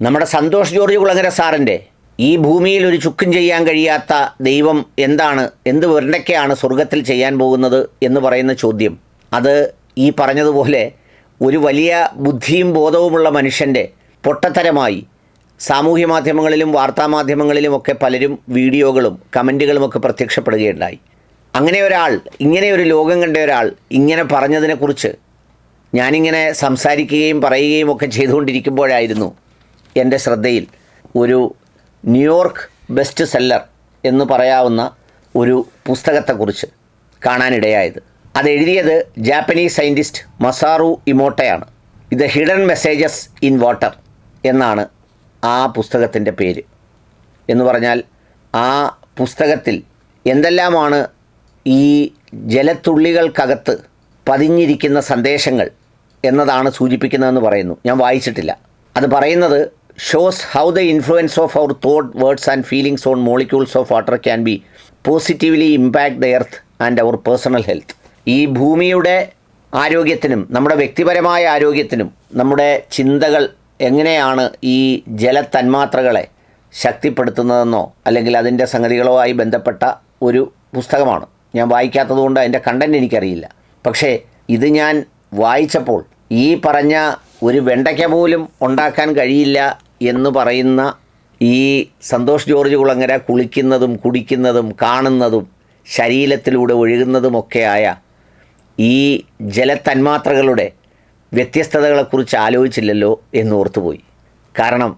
നമ്മുടെ സന്തോഷ് ജോർജ് കുളങ്ങര സാറിന്റെ ഈ ഭൂമിയിൽ ഒരു ചുക്കും ചെയ്യാൻ കഴിയാത്ത ദൈവം എന്താണ് എന്ത് വരണ്ടൊക്കെയാണ് സ്വർഗത്തിൽ ചെയ്യാൻ പോകുന്നത്? എന്ന് പറയുന്ന ചോദ്യം. അത് ഈ പറഞ്ഞതുപോലെ ഒരു വലിയ ബുദ്ധിയും ബോധവുമുള്ള മനുഷ്യന്റെ പൊട്ടത്തരമായി സാമൂഹ്യ മാധ്യമങ്ങളിലും വാർത്താമാധ്യമങ്ങളിലുമൊക്കെ പലരും വീഡിയോകളും കമന്റുകളുമൊക്കെ പ്രത്യക്ഷപ്പെടുകയുണ്ടായി. അങ്ങനെ ഒരാൾ ഇങ്ങനെ ഒരു ലോകം കണ്ട ഒരാൾ ഇങ്ങനെ പറഞ്ഞതിനെക്കുറിച്ച് ഞാനിങ്ങനെ സംസാരിക്കുകയും പറയുകയും ഒക്കെ ചെയ്തുകൊണ്ടിരിക്കുമ്പോഴായിരുന്നു എന്റെ ശ്രദ്ധയിൽ ഒരു ന്യൂയോർക്ക് ബെസ്റ്റ് സെല്ലർ എന്ന് പറയാവുന്ന ഒരു പുസ്തകത്തെക്കുറിച്ച് കാണാനിടയായത്. അത് എഴുതിയത് ജാപ്പനീസ് സയന്റിസ്റ്റ് മസാറു ഇമോട്ടയാണ്. ഇത് ഹിഡൻ മെസ്സേജസ് ഇൻ വാട്ടർ എന്നാണ് ആ പുസ്തകത്തിന്റെ പേര്. എന്ന് പറഞ്ഞാൽ ആ പുസ്തകത്തിൽ എന്തെല്ലാമാണ് ഈ ജലത്തുള്ളികൾക്കകത്ത് പതിഞ്ഞിരിക്കുന്ന സന്ദേശങ്ങൾ എന്നതാണ് സൂചിപ്പിക്കുന്നതെന്ന് പറയുന്നു. ഞാൻ വായിച്ചിട്ടില്ല. അത് പറയുന്നത് shows how the influence of our thought words and feelings on molecules of water can be positively impact the earth and our personal health ഈ ഭൂമിയുടെ ആരോഗ്യത്തിനും നമ്മുടെ വ്യക്തിപരമായ ആരോഗ്യത്തിനും നമ്മുടെ ചിന്തകൾ എങ്ങനെയാണ് ഈ ജലതന്മാത്രകളെ ശക്തിപ്പെടുത്തുന്നതെന്നോ അല്ലെങ്കിൽ അതിന്റെ സംഗതികളോ ആയി ബന്ധപ്പെട്ട ഒരു പുസ്തകമാണ്. ഞാൻ വായിക്കാത്തതുകൊണ്ട് അതിന്റെ കണ്ടന്റ് എനിക്കറിയില്ല. പക്ഷേ ഇത് ഞാൻ വായിച്ചപ്പോൾ ഈ പറഞ്ഞ ഒരു വെണ്ടയ്ക്ക പോലും ഉണ്ടാക്കാൻ കഴിയില്ല എന്ന് പറയുന്ന ഈ സന്തോഷ് ജോർജ് കുളങ്ങര കുളിക്കുന്നതും കുടിക്കുന്നതും കാണുന്നതും ശരീരത്തിലൂടെ ഒഴുകുന്നതുമൊക്കെയായ ഈ ജലതന്മാത്രകളുടെ വ്യത്യസ്തതകളെക്കുറിച്ച് ആലോചിച്ചില്ലല്ലോ എന്ന് ഓർത്തുപോയി. കാരണം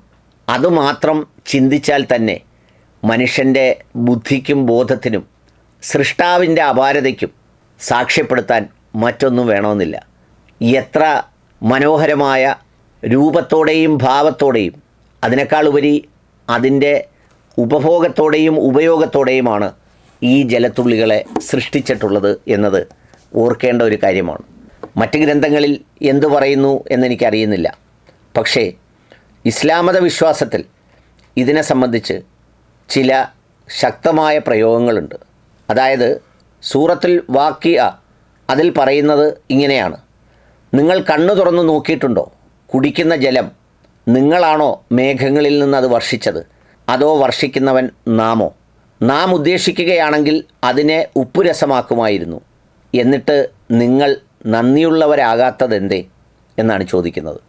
അതുമാത്രം ചിന്തിച്ചാൽ തന്നെ മനുഷ്യന്റെ ബുദ്ധിക്കും ബോധത്തിനും സൃഷ്ടാവിന്റെ അപാരതയ്ക്കും സാക്ഷ്യപ്പെടുത്താൻ മറ്റൊന്നും വേണമെന്നില്ല. എത്ര മനോഹരമായ രൂപത്തോടെയും ഭാവത്തോടെയും അതിനേക്കാൾ ഉപരി അതിന്റെ ഉപഭോഗത്തോടെയും ഉപയോഗത്തോടെയുമാണ് ഈ ജലത്തുള്ളികളെ സൃഷ്ടിച്ചിട്ടുള്ളത് എന്നത് ഓർക്കേണ്ട ഒരു കാര്യമാണ്. മറ്റ് ഗ്രന്ഥങ്ങളിൽ എന്തു പറയുന്നു എന്നെനിക്കറിയുന്നില്ല. പക്ഷേ ഇസ്ലാമത വിശ്വാസത്തിൽ ഇതിനെ സംബന്ധിച്ച് ചില ശക്തമായ പ്രയോഗങ്ങളുണ്ട്. അതായത് സൂറത്തിൽ വാക്കിയ അതിൽ പറയുന്നത് ഇങ്ങനെയാണ്. നിങ്ങൾ കണ്ണു തുറന്നു നോക്കിയിട്ടുണ്ടോ? കുടിക്കുന്ന ജലം നിങ്ങളാണോ മേഘങ്ങളിൽ നിന്ന് അത് വർഷിച്ചത്? അതോ വർഷിക്കുന്നവൻ നാമോ? നാം ഉദ്ദേശിക്കുകയാണെങ്കിൽ അതിനെ ഉപ്പുരസമാക്കുമായിരുന്നു. എന്നിട്ട് നിങ്ങൾ നന്ദിയുള്ളവരാകാത്തതെന്തേ? എന്നാണ് ചോദിക്കുന്നത്.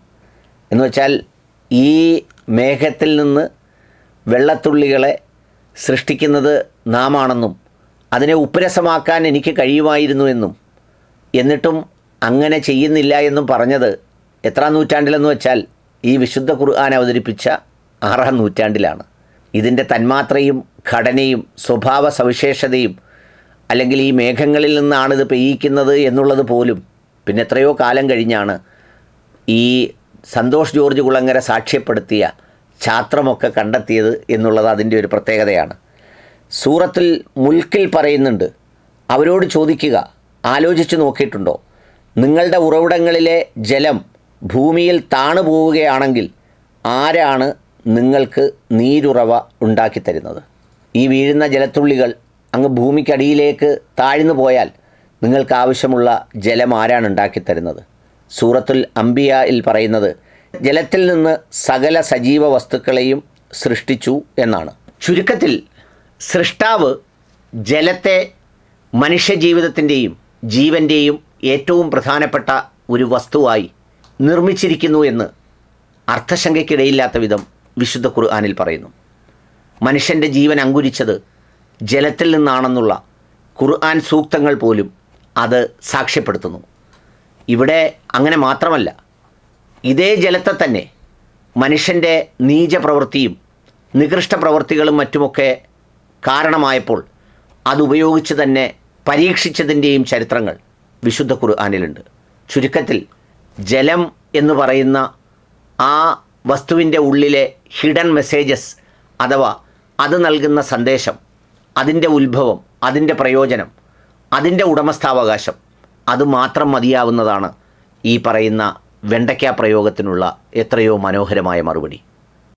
എന്ന് വെച്ചാൽ ഈ മേഘത്തിൽ നിന്ന് വെള്ളത്തുള്ളികളെ സൃഷ്ടിക്കുന്നത് നാമാണെന്നും അതിനെ ഉപ്പുരസമാക്കാൻ എനിക്ക് കഴിയുമായിരുന്നു എന്നും എന്നിട്ടും അങ്ങനെ ചെയ്യുന്നില്ല എന്നും പറഞ്ഞത് എത്ര നൂറ്റാണ്ടിലെന്ന് വെച്ചാൽ ഈ വിശുദ്ധ ഖുർആൻ അവതരിപ്പിച്ച ആറാം നൂറ്റാണ്ടിലാണ്. ഇതിന്റെ തന്മാത്രയും ഘടനയും സ്വഭാവ സവിശേഷതയും അല്ലെങ്കിൽ ഈ മേഘങ്ങളിൽ നിന്നാണ് ഇത് പെയ്യിക്കുന്നത് എന്നുള്ളത് പോലും പിന്നെ എത്രയോ കാലം കഴിഞ്ഞാണ് ഈ സന്തോഷ് ജോർജ് കുളങ്ങര സാക്ഷ്യപ്പെടുത്തിയ ഛാത്രമൊക്കെ കണ്ടെത്തിയത് എന്നുള്ളത് അതിന്റെ ഒരു പ്രത്യേകതയാണ്. സൂറത്തിൽ മുൽക്കിൽ പറയുന്നുണ്ട് അവരോട് ചോദിക്കുക ആലോചിച്ച് നോക്കിയിട്ടുണ്ടോ? നിങ്ങളുടെ ഉറവിടങ്ങളിലെ ജലം ഭൂമിയിൽ താണു പോവുകയാണെങ്കിൽ ആരാണ് നിങ്ങൾക്ക് നീരുറവ ഉണ്ടാക്കിത്തരുന്നത് ഈ വീഴുന്ന ജലത്തുള്ളികൾ അങ്ങ് ഭൂമിക്കടിയിലേക്ക് താഴ്ന്നു പോയാൽ നിങ്ങൾക്ക് ആവശ്യമുള്ള ജലം ആരാണ് ഉണ്ടാക്കിത്തരുന്നത് സൂറത്തുൽ അംബിയയിൽ പറയുന്നത് ജലത്തിൽ നിന്ന് സകല സജീവ വസ്തുക്കളെയും സൃഷ്ടിച്ചു എന്നാണ്. ചുരുക്കത്തിൽ സൃഷ്ടാവ് ജലത്തെ മനുഷ്യജീവിതത്തിന്റെയും ജീവന്റെയും ഏറ്റവും പ്രധാനപ്പെട്ട ഒരു വസ്തുവായി നിർമ്മിച്ചിരിക്കുന്നു എന്ന് അർത്ഥശങ്കയ്ക്കിടയില്ലാത്ത വിധം വിശുദ്ധ ഖുർആാനിൽ പറയുന്നു. മനുഷ്യന്റെ ജീവൻ അങ്കുരിച്ചത് ജലത്തിൽ നിന്നാണെന്നുള്ള ഖുർആൻ സൂക്തങ്ങൾ പോലും അത് സാക്ഷ്യപ്പെടുത്തുന്നു. ഇവിടെ അങ്ങനെ മാത്രമല്ല ഇതേ ജലത്തെ തന്നെ മനുഷ്യന്റെ നീച പ്രവൃത്തിയും നികൃഷ്ട പ്രവൃത്തികളും മറ്റുമൊക്കെ കാരണമായപ്പോൾ അതുപയോഗിച്ച് തന്നെ പരീക്ഷിച്ചതിന്റെയും ചരിത്രങ്ങൾ വിശുദ്ധ ഖുർആാനിലുണ്ട്. ചുരുക്കത്തിൽ ജലം എന്ന് പറയുന്ന ആ വസ്തുവിന്റെ ഉള്ളിലെ ഹിഡൻ മെസ്സേജസ് അഥവാ അത് നൽകുന്ന സന്ദേശം അതിന്റെ ഉത്ഭവം അതിന്റെ പ്രയോജനം അതിന്റെ ഉടമസ്ഥാവകാശം അത് മാത്രം മതിയാവുന്നതാണ് ഈ പറയുന്ന വെണ്ടയ്ക്ക പ്രയോഗത്തിനുള്ള എത്രയോ മനോഹരമായ മറുപടി.